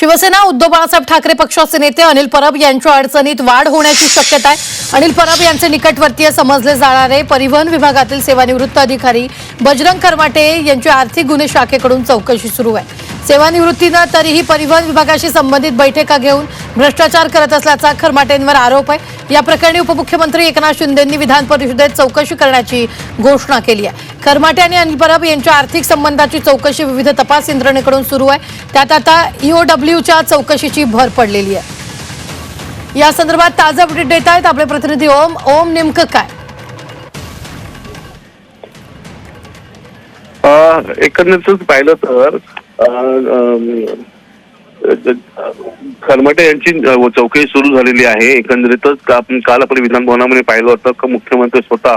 शिवसेना उद्धव बाळासाहेब ठाकरे पक्षाचे नेते अनिल परब यांच्या अडचणीत वाढ होण्याची शक्यता आहे. अनिल परब यांचे निकटवर्तीय समजले जाणारे परिवहन विभागातील सेवानिवृत्त अधिकारी बजरंग करमाटे यांची आर्थिक गुन्हे शाखेकडून चौकशी सुरू आहे. सेवानिवृत्तीनं तरीही परिवहन विभागाशी संबंधित बैठका घेऊन भ्रष्टाचार करत असल्याचा खरमाटेंवर आरोप आहे. या प्रकरणी उपमुख्यमंत्री एकनाथ शिंदेंनी विधान परिषदेत चौकशी करण्याची घोषणा केली आहे. खरमाटे आणि अनिल परब यांच्या आर्थिक संबंधाची चौकशी विविध तपास यंत्रणेकडून सुरू आहे. त्यात आता ईओडब्ल्यूच्या चौकशीची भर पडलेली आहे. या संदर्भात ताजा अपडेट देत आहेत आपले प्रतिनिधी ओम. ओम नेमकं काय? एकंदरीतच पाहिलं तर खरमटे यांची चौकशी सुरू झालेली आहे. एकंदरीतच आपण काल आपण विधानभवनामध्ये पाहिलं होतं की मुख्यमंत्री स्वतः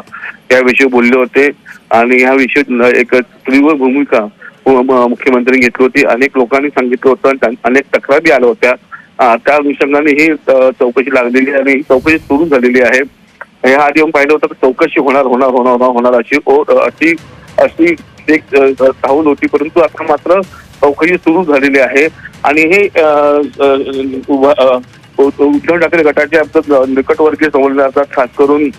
याविषयी बोलले होते. आणि ह्याविषयी एक तीव्र भूमिका मुख्यमंत्री मुख्यमंत्र्यांनी घेतली होती. अनेक लोकांनी सांगितलं होतं आणि अनेक तक्रारी आल्या होत्या. त्या अनुषंगाने ही चौकशी लागलेली आणि चौकशी सुरू झालेली आहे. ह्या आधी आपण पाहिलं होतं की चौकशी होणार होणार होणार होणार होणार अशी अशी अशी एक धावून होती. परंतु आता मात्र चौकशी सुरू झालेली आहे. आणि हे उद्धव ठाकरे गटाचे आपलं निकटवर्गीय समजले जातात खास करून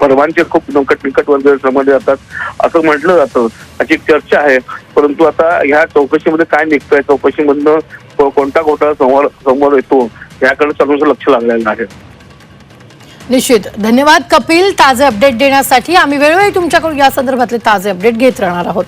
परवांचे खूप निकट निकटवर्गीय समजले जातात असं म्हटलं जातं. अशी चर्चा आहे. परंतु आता ह्या चौकशीमध्ये काय निघतंय? चौकशीमधनं को- कोणता घोटाळा समोर समोर येतो? याकडे सर्वांचं लक्ष लागलेलं आहे. निश्चित. धन्यवाद कपिल. ताजे अपडेट देण्यासाठी आम्ही वेळोवेळी तुमच्याकडून या संदर्भातले ताजे अपडेट घेत राहणार आहोत.